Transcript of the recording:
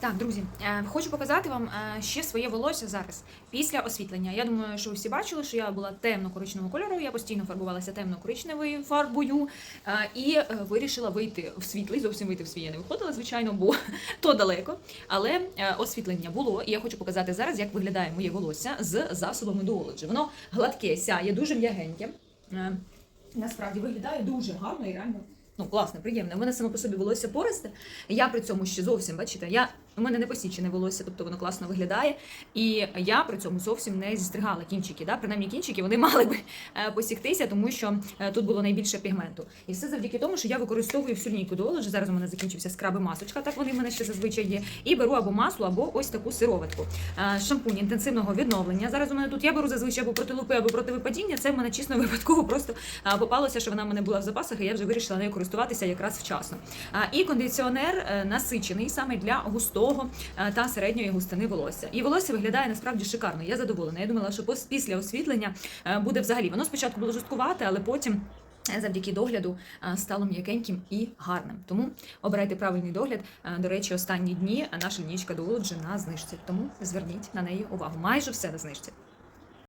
Так, друзі, е, хочу показати вам е, ще своє волосся зараз після освітлення. Я думаю, що всі бачили, що я була темно-коричневого кольору. Я постійно фарбувалася темно-коричневою фарбою е, і вирішила вийти в світлий, зовсім вийти в свій я не виходила, звичайно, бо то далеко. Але освітлення було, і я хочу показати зараз, як виглядає моє волосся з засобами дуолоджі. Воно гладке, сяє, дуже м'ягеньке. Насправді виглядає дуже гарно і реально. Ну, класно, приємно. У мене само по собі волосся пористе. Я при цьому ще зовсім, бачите, я, у мене не посічене волосся, тобто воно класно виглядає. І я при цьому зовсім не зістригала кінчики. Да? Принаймні кінчики вони мали би е, посіктися, тому що е, тут було найбільше пігменту. І все завдяки тому, що я використовую всю лінійку доложі. Зараз у мене закінчився скраби масочка, так вони в мене ще зазвичай є. І беру або масло, або ось таку сироватку. Е, Шампунь інтенсивного відновлення. Зараз у мене тут я беру зазвичай або проти лупи, або проти випадіння. Це в мене чесно випадково просто попалося, що вона в мене була в запасах, і я вже вирішила нею користуватися якраз вчасно. І кондиціонер насичений саме для густого е, та середньої густини волосся. І волосся виглядає насправді шикарно. Я задоволена. Я думала, що після освітлення е, буде взагалі. Воно спочатку було жорсткувате, але потім. е, Завдяки догляду стало м'якеньким і гарним. Тому обирайте правильний догляд. До речі, останні дні наша лінічка Duology на знижці. Тому зверніть на неї увагу. Майже все на знижці.